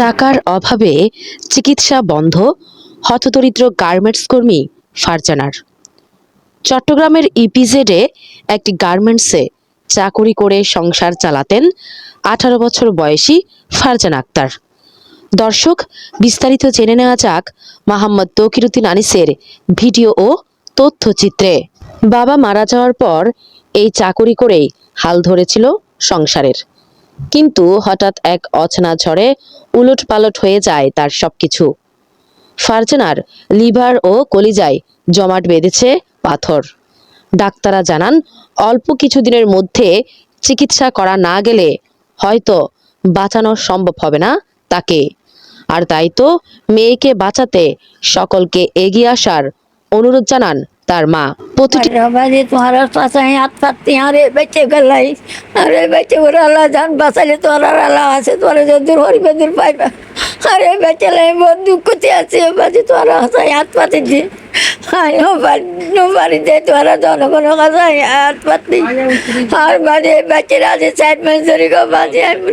টাকার অভাবে চিকিৎসা বন্ধ, হতদরিদ্র গার্মেন্টস কর্মী ফারজানার। চট্টগ্রামের ইপিজেডে একটি গার্মেন্টসে চাকুরি করে সংসার চালাতেন আঠারো বছর বয়সী ফারজান আক্তার। দর্শক, বিস্তারিত জেনে নেওয়া যাক মোহাম্মদ তকিরুদ্দিন আনিসের ভিডিও ও তথ্যচিত্রে। বাবা মারা যাওয়ার পর এই চাকুরি করেই হাল ধরেছিল সংসারের। কিন্তু হঠাৎ এক অচেনা ঝড়ে উলট পালট হয়ে যায় তার সবকিছু। ফারজানার লিভার ও কলিজায় জমাট বেঁধেছে পাথর। ডাক্তাররা জানান, অল্প কিছুদিনের মধ্যে চিকিৎসা করা না গেলে হয়তো বাঁচানো সম্ভব হবে না তাকে। আর তাই তো মেয়েকে বাঁচাতে সকলকে এগিয়ে আসার অনুরোধ জানান তার মা। প্রতিটি বাবাজি তোমারা পাশায় হাত পাততে আরে বেঁচে গেলাই। আরে বেঁচে ওরা আল্লাহ জান বাঁচালে তোমার আল্লাহ আছে। তোমার যদি হরিবে পাইবা আরে বেঁচে লাই বড় দুঃখতে আছে? বাজি তোমার হাত পাতে দি হাই হবার নোবারি দে তোমারা জনগণ হাসায় হাত পাততে আর বাজে বেঁচে রাজে সাইড মানে ধরে গো বাজে আমি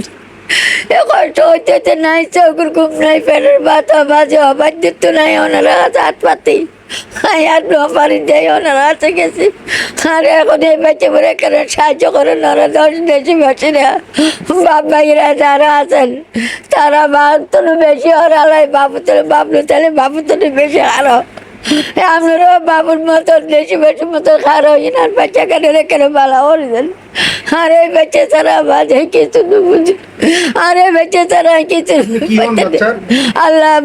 কষ্ট হইতে নাই চৌকুর ঘুম নাই, পেটের বাতা বাজে অবাধ্যত্ব নাই ওনারা হাত পাতি। আর পারি দেয় ওনারা হাতে গেছি। আর এখন এই বেঁচে পড়ে কেন সাহায্য করেন ওরা দশ দেশি বেশিরা বাপ ভাইরা যারা আছেন তারা বাপ তো বেশি হরালাই বাবু তো বাবলু তাহলে বাবু তো বেশি আরও আপনারও বাবুর মতো দেশি বেশি মতো খার হই না বাচ্চা কেন রেখে ভালো হরিদেন আরে বেঁচে ছাড়া বাজে কিছু না বুঝি। আরে বেঁচে ছাড়া কিছু আল্লাহ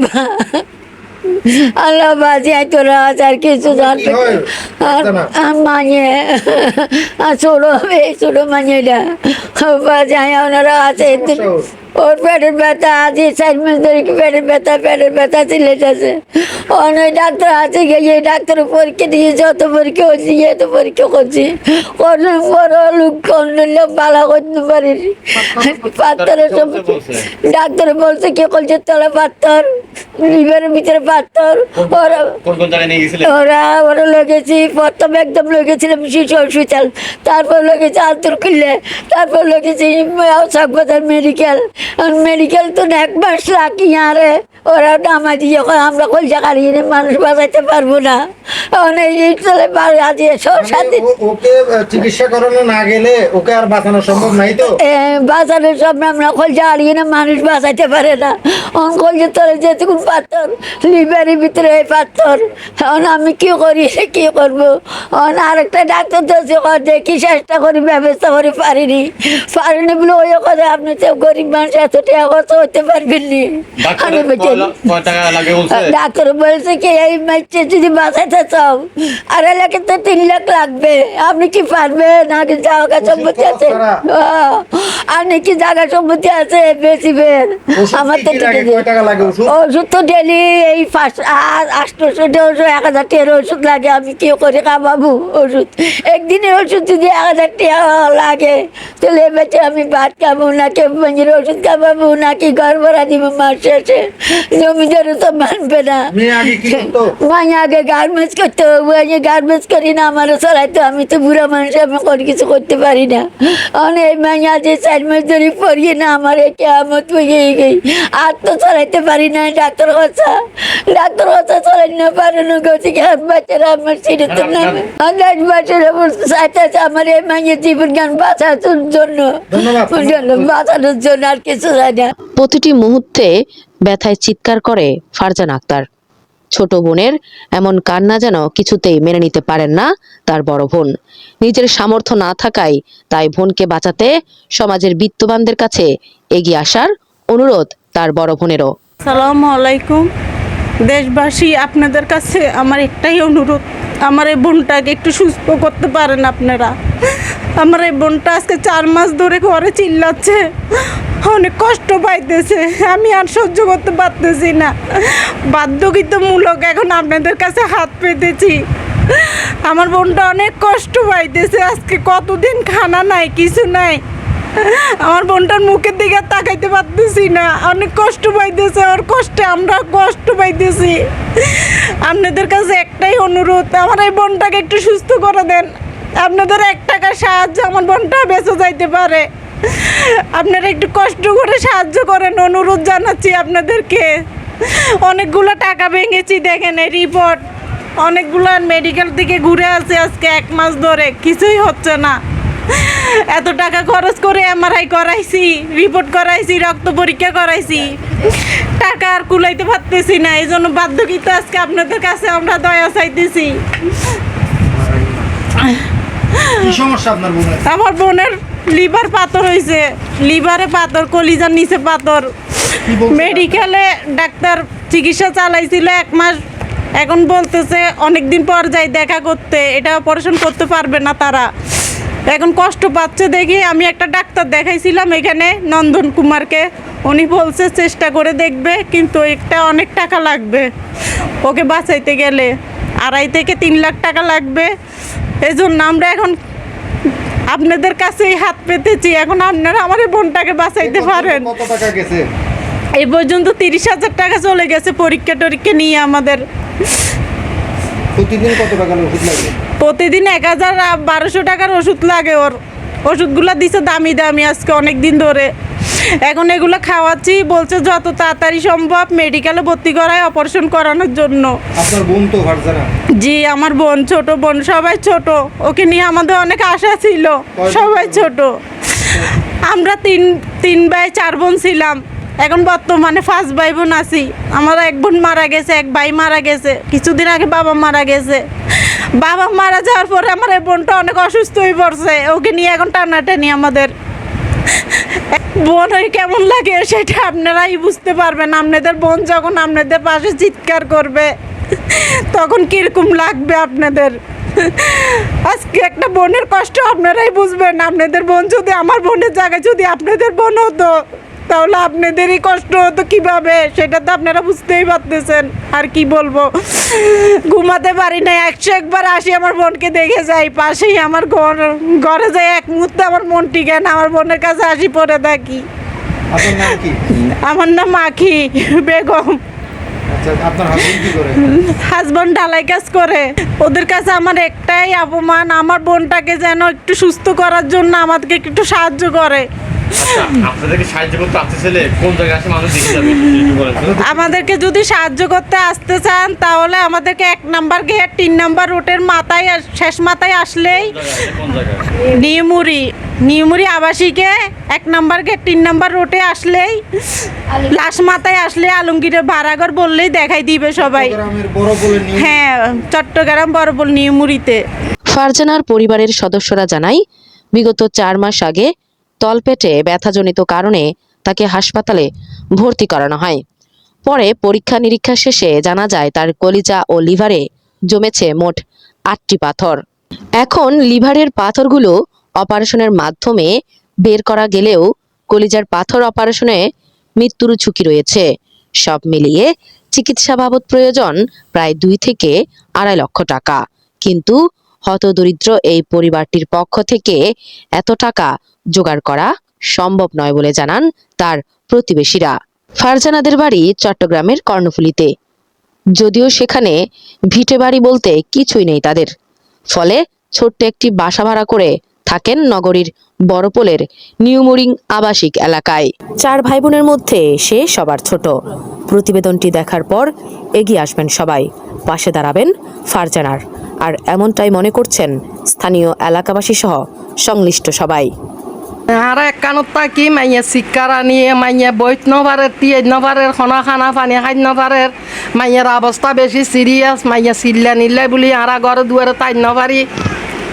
আল্লাহ বাজে তোরা আজ আর কিছু জানতে? আর মানে আর ছোটো ছোটো মানিয়েটা বাজায় ওনারা আছে। ওর পেটের ব্যথা আছে চার মাস ধরে পেটের ব্যথা পেটের ব্যথা চিলেছে অনেক ডাক্তার আছে গিয়ে ডাক্তার পরীক্ষা দিয়ে যত পরীক্ষা হচ্ছে এত পরীক্ষা করছি। অনেক বড় লোক করলে ভালো করতে পারি। পাথরের ডাক্তার বলছে। কে করছে তলা পাথর লিভারের ভিতরে পাথর। ওরা কোন কোন ওরা ওরা লেগেছি প্রথম একদম লেগেছিলাম শিশু হসপিটাল। তারপর লেগেছি আন্তর কিল্লে তারপর লেগেছি সাকবাজার মেডিকেল মেডিকেল তো এক মাস লাগি আরে ওরা নামা দিয়ে কয় আমরা কলজা কাড়িয়ে মানুষ বাঁচাইতে পারব না। এই চলে সব সাথে ও- ওকে আহ, চিকিৎসা করানো না গেলে ওকে আর বাঁচানো সম্ভব নাই তো? বাজারের সব আমরা কলজা হারিয়ে না মানুষ বাঁচাইতে পারে না। অন কলজা যেটুকুন পাথর লিভারের ভিতরে পাথর এখন আমি কি করি কি করব? অন আরেকটা ডাক্তার তো দেখি চেষ্টা করি ব্যবস্থা করে পারিনি। পারিনি বলে ওই কথা আপনি তো গরিব মানুষ এত টাকা হতে পারবেন নি। আমি ডাক্তার বলছে কি এই মাইছে যদি বাঁচাতে চাও আড়াই লাখের তো তিন লাখ লাগবে। আপনি কি পারবেন? আগে জায়গা সম্পত্তি আছে? আপনি কি জায়গা সম্পত্তি আছে? বেশিবেন আমার তো কি ওষুধ? তো ডেলি এই পাঁচ আটশোশো দেড়শো এক হাজার টের ওষুধ লাগে। আমি কি করে খাবাবো ওষুধ? একদিনের ওষুধ যদি এক হাজার টাকা লাগে তাহলে বেঁচে আমি ভাত খাব নাকি মঞ্জির ওষুধ খাবাবো নাকি ঘর ভরা দিব মাস শেষে? জমিদারও তো মানবে না মাই আগে গার্মেন্টস করতে হবে গার্মেন্টস করি না আমারও চলাইতো আমি তো বুড়া মানুষ আমি কোনো কিছু করতে পারি না অনেক মাই আজ চার মাস ধরে পড়িয়ে না আমার কেমত হয়ে গই আর তো চলাইতে পারি না ডাক্তার কথা ডাক্তার কথা চলাই না পারে না হাত বাচ্চারা আমার সিঁড়ে তো নামে দশ বাচ্চারা বলতে চাইতেছে আমার এই মাইয়ের জীবন গান বাঁচানোর জন্য। বাঁচানোর জন্য আর কিছু চাই না প্রতিটি মুহূর্তে ব্যথায় চিৎকার করে ফারজান আক্তার। ছোট বোনের এমন কান্না যেন কিছুতেই মেনে নিতে পারেন না তার বড় বোন। নিজের সামর্থ্য না থাকায় তাই বোনকে বাঁচাতে সমাজের বিত্তবানদের কাছে এগিয়ে আসার অনুরোধ তার বড় বোনেরও। সালামু আলাইকুম। দেশবাসী, আপনাদের কাছে আমার একটাই অনুরোধ। আমার এই বোনটাকে একটু সুস্থ করতে পারেন আপনারা। আমার এই বোনটা আজকে চার মাস ধরে ঘরে চিল্লাচ্ছে। অনেক কষ্ট পাইতেছে। আমি আর সহ্য করতে পারতেছি না। বাধ্যকৃতমূলক এখন আপনাদের কাছে হাত পেতেছি। আমার বোনটা অনেক কষ্ট পাইতেছে। আজকে কতদিন খানা নাই, কিছু নাই। আমার বোনটার মুখের দিকে তাকাইতে পারতেছি না। অনেক কষ্ট পাইতেছে। ওর কষ্টে আমরা কষ্ট পাইতেছি। আপনাদের কাছে একটাই অনুরোধ, আমার এই বোনটাকে একটু সুস্থ করে দেন। আপনাদের এক টাকার সাহায্য আমার বোনটা বেঁচে যাইতে পারে। আপনারা একটু কষ্ট করে সাহায্য করেন, অনুরোধ জানাচ্ছি আপনাদেরকে। অনেকগুলো টাকা ভেঙেছি, দেখেন এই রিপোর্ট অনেকগুলো মেডিকেল থেকে ঘুরে আছে আজকে এক মাস ধরে, কিছুই হচ্ছে না। এত টাকা খরচ করে এমআরআই করাইছি রিপোর্ট করাইছি, রক্ত পরীক্ষা করাইছি। টাকা আর কুলাইতে পারতেছি না, এই জন্য বাধ্যকিত আজকে আপনাদের কাছে আমরা দয়া চাইতেছি। কি সমস্যা আপনার বোনের আমার বোনের লিভার পাথর হয়েছে লিভারে পাথর কলিজার নিচে পাথর। মেডিকেলে ডাক্তার চিকিৎসা চালাইছিল এক মাস। এখন বলতেছে অনেক দিন পর যাই দেখা করতে। এটা অপারেশন করতে পারবে না তারা। এখন কষ্ট পাচ্ছে দেখি। আমি একটা ডাক্তার দেখাইছিলাম এখানে নন্দন কুমারকে। উনি বলছে চেষ্টা করে দেখবে কিন্তু একটা অনেক টাকা লাগবে। ওকে বাঁচাইতে গেলে আড়াই থেকে তিন লাখ টাকা লাগবে। এই জন্য আমরা এখন আপনাদের কাছেই হাত পেতেছি। এখন আপনারা আমার বোনটাকে বাঁচাইতে পারেন। কত টাকা গেছে? এই পর্যন্ত তিরিশ হাজার টাকা চলে গেছে পরীক্ষা টরীক্ষা নিয়ে আমাদের। প্রতিদিন কত টাকার ওষুধ লাগে? প্রতিদিন এক হাজার বারোশো টাকার ওষুধ লাগে ওর। ওষুধগুলো দিছে দামি দামি আজকে অনেক দিন ধরে। এখন এগুলো খাওয়াচ্ছি বলছে যত তাড়াতাড়ি সম্ভব মেডিকেলে ভর্তি করায় অপারেশন করানোর জন্য। আপনার বোন তো জি আমার বোন ছোট বোন সবাই ছোট। ওকে নিয়ে আমাদের অনেক আশা ছিল সবাই? ছোট। আমরা তিন তিন ভাই চার বোন ছিলাম। এখন বর্তমানে ফার্স্ট ভাই বোন আছি। আমার এক বোন মারা গেছে এক ভাই মারা গেছে। কিছুদিন আগে বাবা মারা গেছে। বাবা মারা যাওয়ার পরে আমার এই বোনটা অনেক অসুস্থ হয়ে পড়ছে। ওকে নিয়ে এখন টানাটানি আমাদের। বোন কেমন লাগে সেটা আপনারাই বুঝতে পারবেন। আপনাদের বোন যখন আপনাদের পাশে চিৎকার করবে, তখন কীরকম লাগবে আপনাদের? আজকে একটা বোনের কষ্ট আপনারাই বুঝবেন। আপনাদের বোন যদি আমার বোনের জায়গায় যদি আপনাদের বোন হতো তাহলে আপনাদেরই কষ্ট হতো কীভাবে? সেটা তো আপনারা বুঝতেই পারতেছেন। আর কি বলব? ঘুমাতে পারি না একশো একবার আসি আমার বোনকে দেখে যাই। পাশেই আমার ঘর। ঘরে যাই এক মুহূর্তে আমার মন টিকে না। আমার বোনের কাছে আসি পড়ে থাকি আমার নাম মাখি বেগম। আচ্ছা হাজবেন্ড হাজব্যান্ড ঢালাই কাজ করে। ওদের কাছে আমার একটাই অপমান। আমার বোনটাকে যেন একটু সুস্থ করার জন্য আমাদেরকে একটু সাহায্য করে। আচ্ছা আপনাদেরকে সাহায্য করতে আসতেছিলে কোন জায়গায় আসে মানুষ দেখে যাবে একটু বলেন। তো। আমাদেরকে যদি সাহায্য করতে আসতে চান তাহলে আমাদেরকে এক নাম্বার গেট তিন নাম্বার রোডের মাথায় আস- শেষ মাথায় আসলেই জায়গায় নিউমুরি নিউমুরি আবাসিকে এক নাম্বার গেট তিন নাম্বার রোডে আসলেই লাশ মাথায় আসলে আলমগীরের ভাড়াঘর বললেই দেখাই দিবে সবাই। হ্যাঁ চট্টগ্রাম বড়বল নিউমুরিতে। ফারজানার পরিবারের সদস্যরা জানায় বিগত চার মাস আগে তলপেটে ব্যথাজনিত কারণে তাকে হাসপাতালে ভর্তি করানো হয়। পরে পরীক্ষা নিরীক্ষা শেষে জানা যায়, তার কলিজা ও লিভারে জমেছে মোট আটটি পাথর। এখন লিভারের পাথরগুলো অপারেশনের মাধ্যমে বের করা গেলেও কলিজার পাথর অপারেশনে মৃত্যুর ঝুঁকি রয়েছে। সব মিলিয়ে চিকিৎসা বাবদ প্রয়োজন প্রায় দুই থেকে আড়াই লক্ষ টাকা। কিন্তু হতদরিদ্র এই পরিবারটির পক্ষ থেকে এত টাকা জোগাড় করা সম্ভব নয় বলে জানান তার প্রতিবেশীরা। ফারজানাদের বাড়ি চট্টগ্রামের কর্ণফুলিতে। যদিও সেখানে ভিটে বাড়ি বলতে কিছুই নেই তাদের। ফলে ছোট্ট একটি বাসা ভাড়া করে থাকেন নগরীর বড়পোলের নিউমোরিং আবাসিক এলাকায়। চার ভাই বোনের মধ্যে সে সবার ছোট। প্রতিবেদনটি দেখার পর এগিয়ে আসবেন সবাই। পাশে দাঁড়াবেন ফারজানার। আর এমনটাই মনে করছেন স্থানীয় এলাকাবাসী সহ সংশ্লিষ্ট সবাই। আর এক কানত থাকি মাইয়া শিক্ষারা নিয়ে মাইয়া বৈত নবারের টিয়ে নবারের, খনা খানা পানি খাই নবারের। মাইয়ার অবস্থা বেশি সিরিয়াস মাইয়া চিল্লা নিল্লাই বুলি আরা ঘরে দুয়ারে তাই নবারি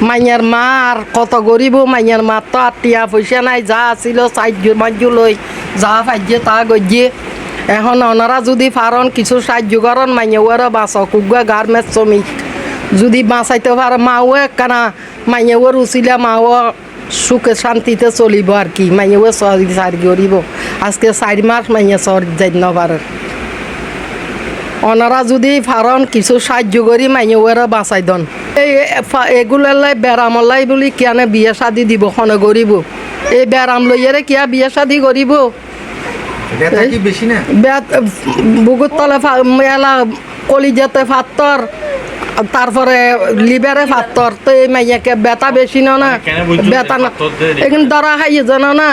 মাইয়ার মা আর কত গরিব মাইয়ার মা তো আর টিয়া পয়সা নাই, যা আছিল সাহায্য মাহ্য লই যা ফাইজে তা গজ্যে এখন ওনারা যদি পারন কিছু সাহায্য করেন মাইয়া ওরা বাঁচ কুগুয়া গার্মেন্টস শ্রমিক যদি বাঁচাইতে পারে মাও একখানা মাইয়া ওর উচিলা, মাও সুখে শান্তিতে চলিব আর কি। মাইয়া ও সারি করিব আজকে চারি মাস মাইয়া সর যাই নপারে ওনারা যদি ফারন কিছু সাহায্য করি মাইয়া ওরা বাঁচাই দন। এই এগুলাই বেড়ামলাই বলি কিয়ানে বিয়ে শাদি দিব খনে করিব এই বেড়াম লইয়ারে কিয়া বিয়ে শাদি করিব বুকুর তলে মেলা কলিজাতে ফাত্তর তারপরে লিভারে ফাতর তো এই মাইয়াকে ব্যথা বেশি না না বেতা ব্যথা না? এখন ধরা খাইয়ে জানো না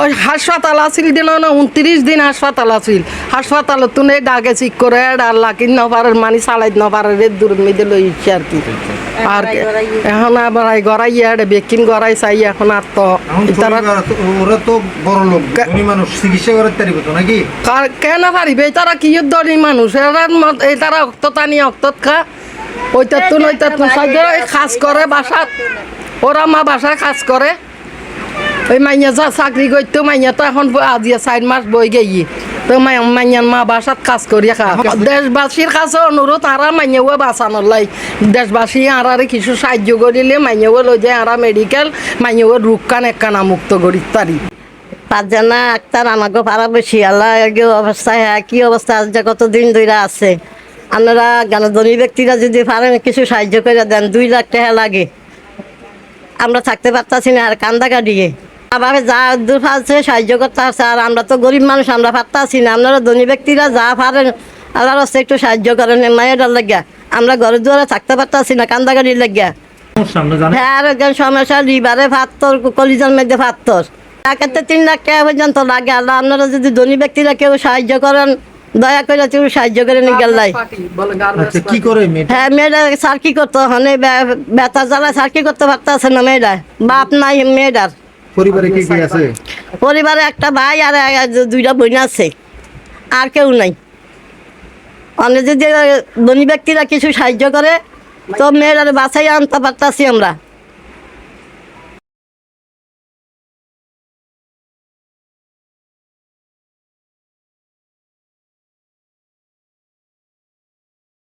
ওই হাসপাতাল আছিল দিন না উনত্রিশ দিন হাসপাতাল আছিল। হাসপাতাল তুনে ডাকে চিক করে আল্লাহ লাকি নপারের মানি চালাই নপারের দূর মেয়েদের লই ইচ্ছে আর কি। আর এখন আবার এই গড়াই ইয়াড়ে বেকিন গড়াই চাই এখন আর তো তারা ওরা তো বড় লোক ধনী মানুষ চিকিৎসা করার তারিখ তো নাকি? কার- কেন পারিবে? তারা কি ধনী মানুষ? এরা এই তারা অক্ত টানি অক্তত খা। ওইটা তুন ওইটা তুন সাহায্য কাজ করে বাসাত ওরা মা বাসায় কাজ করে। ওই মাইয়া যা চাকরি করতো মাইয়া তো এখন আজি চার মাস বই গেই তো মাই- মাইয়ার মা বাসাত কাজ করি খা দেশবাসীর কাছে অনুরোধ আরা মাইয়াও বাঁচানোর লাই দেশবাসী আরারে কিছু সাহায্য করিলে মাইয়াও লই যায় আরা মেডিকেল মাইয়াও রোগ কান একখানা মুক্ত করি তারি পাঁচজনা আক্তার আমাকে পারা বেশি আল্লাহ কি অবস্থা হ্যাঁ কি অবস্থা আজ কতদিন ধরে আছে আপনারা গান ধনী ব্যক্তিরা যদি পারেন কিছু সাহায্য করে দেন দুই লাখ টাকা লাগে আমরা থাকতে পারতাছি না আর কান্দা কাটিয়ে আবার যা দূর আছে সাহায্য করতে আছে। আর আমরা তো গরিব মানুষ আমরা পারতাছি না। আপনারা ধনী ব্যক্তিরা যা পারেন আল্লাহর হস্তে একটু সাহায্য করেন মায়ের লাগিয়া। আমরা ঘরে দুয়ারে থাকতে পারতাছি না কান্দা কাটির লাগিয়া হ্যাঁ আর একজন সমস্যা লিভারে ফাত্তর কলিজার মধ্যে ফাত্তর। টাকাতে তিন লাখ টাকা পর্যন্ত লাগে। আল্লাহ আপনারা যদি ধনী ব্যক্তিরা কেউ সাহায্য করেন দয়া করে কেউ সাহায্য করে নিয়ে গেলাই কি করে হ্যাঁ মেয়েরা স্যার কি করতে? হনে বেতা জ্বালা স্যার কি করতে পারতেছে না মেয়েরা বাপ নাই মেয়েটার। পরিবারে আছে? পরিবারে একটা ভাই আর দুইটা বোন আছে। আর কেউ নাই। অনেক যদি ধনী ব্যক্তিরা কিছু সাহায্য করে, তো মেয়েরা বাসাই আনতে পারতাছি আমরা।